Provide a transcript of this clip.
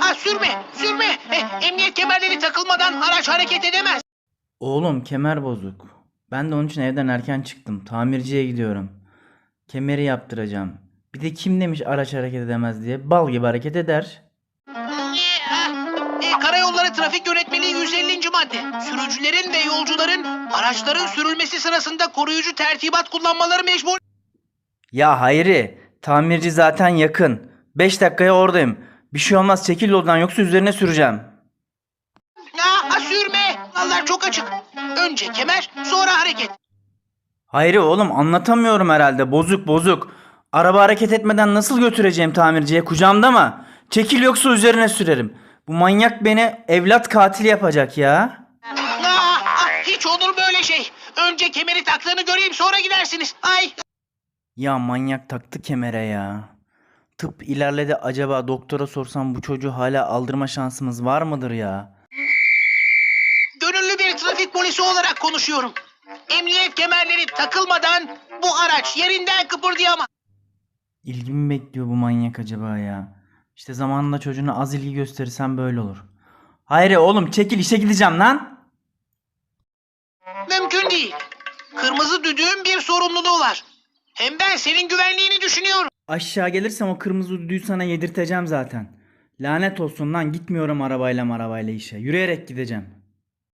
Aa, sürme, sürme. E, emniyet kemerleri takılmadan araç hareket edemez. Oğlum kemer bozuk. Ben de onun için evden erken çıktım. Tamirciye gidiyorum. Kemeri yaptıracağım. Bir de kim demiş araç hareket edemez diye. Bal gibi hareket eder. E, karayolları trafik yönetmeliği 150. madde. Sürücülerin ve yolcuların araçların sürülmesi sırasında koruyucu tertibat kullanmaları mecbur. Ya Hayri, tamirci zaten yakın. 5 dakikaya oradayım. Bir şey olmaz çekil yoldan yoksa üzerine süreceğim. Aa, sürme. Allah çok açık. Önce kemer, sonra hareket. Hayri oğlum anlatamıyorum herhalde. Bozuk bozuk. Araba hareket etmeden nasıl götüreceğim tamirciye? Kucağımda mı? Çekil yoksa üzerine sürerim. Bu manyak beni evlat katili yapacak ya. Aa, hiç olur böyle şey. Önce kemeri taktığını göreyim sonra gidersiniz. Ay. Ya manyak taktı kemere ya. Tıp ilerledi acaba doktora sorsam bu çocuğu hala aldırma şansımız var mıdır ya? Gönüllü bir trafik polisi olarak konuşuyorum. Emniyet kemerleri takılmadan bu araç yerinden kıpırdayamaz. İlgimi bekliyor bu manyak acaba ya. İşte zamanında çocuğuna az ilgi gösterirsem böyle olur. Hayri oğlum çekil işe gideceğim lan. Mümkün değil. Kırmızı düdüğün bir sorumluluğu var. Hem ben senin güvenliğini düşünüyorum. Aşağı gelirsem o kırmızı düdüğü sana yedirteceğim zaten. Lanet olsun lan gitmiyorum arabayla arabayla işe. Yürüyerek gideceğim.